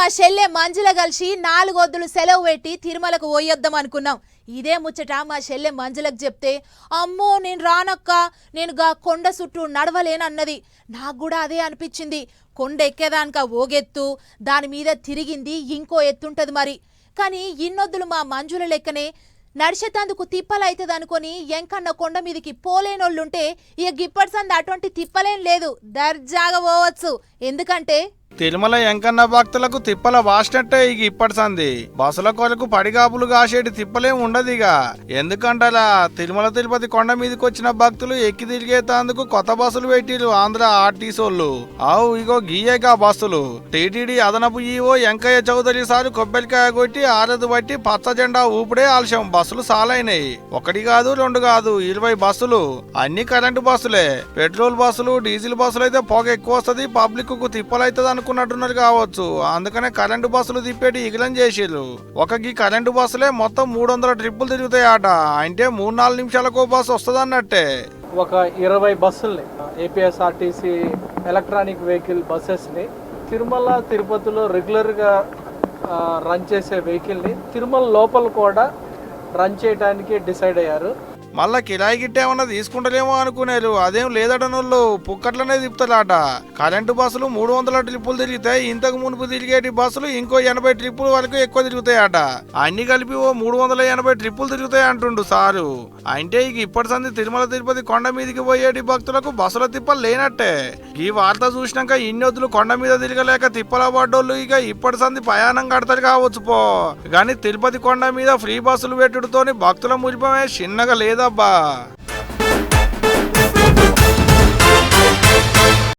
మా చెల్లె మంజుల కలిసి నాలుగొద్దులు సెలవు పెట్టి తిరుమలకు పోయొద్దాం అనుకున్నాం. ఇదే ముచ్చట మా చెల్లె మంజులకు చెప్తే అమ్మో నేను రానక్క. నేను గా కొండ చుట్టూ నడవలేనన్నది. నాకు కూడా అదే అనిపించింది. కొండ ఎక్కేదానిక ఓగెత్తు. దాని మీద తిరిగింది ఇంకో ఎత్తుంటది మరి. కానీ ఇన్నొద్దులు మా మంజుల లెక్కనే నడిచేటందుకు తిప్పలైతుంది అనుకొని ఎంకన్న కొండ మీదకి పోలేనోళ్ళుంటే ఇక గిప్పటి సంది అటువంటి తిప్పలేం లేదు. దర్జాగా పోవచ్చు. ఎందుకంటే తిరుమల ఎంకన్న భక్తులకు తిప్పల వాసినట్టే ఇక ఇప్పటి సంది బస్సుల కొరకు పడిగాపులు కాసేటి తిప్పలేం ఉండదు ఎందుకంటలా? తిరుమల తిరుపతి కొండ మీదకి వచ్చిన భక్తులు ఎక్కి తిరిగేతందుకు కొత్త బస్సులు పెట్టిరు ఆంధ్ర ఆర్టీసీ వాళ్ళు ఆవు ఇగో గీయేగా బస్సులు. టీటీడీ అదనపు ఈవో వెంకయ్య చౌదరి సారు కొబ్బరికాయ కొట్టి ఆరదు బట్టి పచ్చ జెండా ఊపిడే ఆలస్యం. బస్సులు సాలైనాయి. ఒకటి కాదు రెండు కాదు ఇరవై బస్సులు. అన్ని కరెంటు బస్సులే. పెట్రోల్ బస్సులు డీజిల్ బస్సులు అయితే పొగ ఎక్కువ వస్తుంది పబ్లిక్కు తిప్పలైతుంది అనుకున్నట్టున్నది కావచ్చు. అందుకనే కరెంటు బస్సులు తిప్పేటి ఇగిలం చేసిర్రు. ఒక గీ కరెంటు బస్సులే మొత్తం మూడు వందల ట్రిప్పులు తిరుగుతాయట. అంటే మూడు నాలుగు నిమిషాలకు బస్సు వస్తుంది అన్నట్టే ఒక ఇరవై బస్సుల్ని ఏపీఎస్ఆర్టీసీ ఎలక్ట్రానిక్ వెహికల్ బస్సెస్ని తిరుమల తిరుపతిలో రెగ్యులర్గా రన్ చేసే వెహికల్ని తిరుమల లోపల కూడా రన్ చేయడానికి డిసైడ్ అయ్యారు. మళ్ళా కిరాయి గిట్ట ఏమన్నా తీసుకుంటలేమో అనుకునేరు. అదేం లేదటనోళ్ళు పుక్కట్లనే తిప్పుతారట కరెంటు బస్సులు మూడు వందల ట్రిప్పులు తిరుగుతాయి. ఇంతకు మునుపు తిరిగేటి బస్సులు ఇంకో ఎనభై ట్రిప్పుల వరకు ఎక్కువ తిరుగుతాయట. అన్ని కలిపి ఓ మూడు వందల ఎనభై ట్రిప్పులు తిరుగుతాయి అంటుండు సారు. అంటే ఇక ఇప్పటి సంది తిరుమల తిరుపతి కొండ మీదకి పోయేటి భక్తులకు బస్సుల తిప్పలు లేనట్టే. ఈ వార్త చూసినాక ఇన్నొద్దులు కొండ మీద తిరగలేక తిప్పల పడ్డోళ్ళు ఇక ఇప్పటి సంది ప్రయాణం కడతారు కావచ్చు పో. కానీ తిరుపతి కొండ మీద ఫ్రీ బస్సులు పెట్టుడుతోని భక్తుల మురిపమే చిన్నగా లేదు বাবা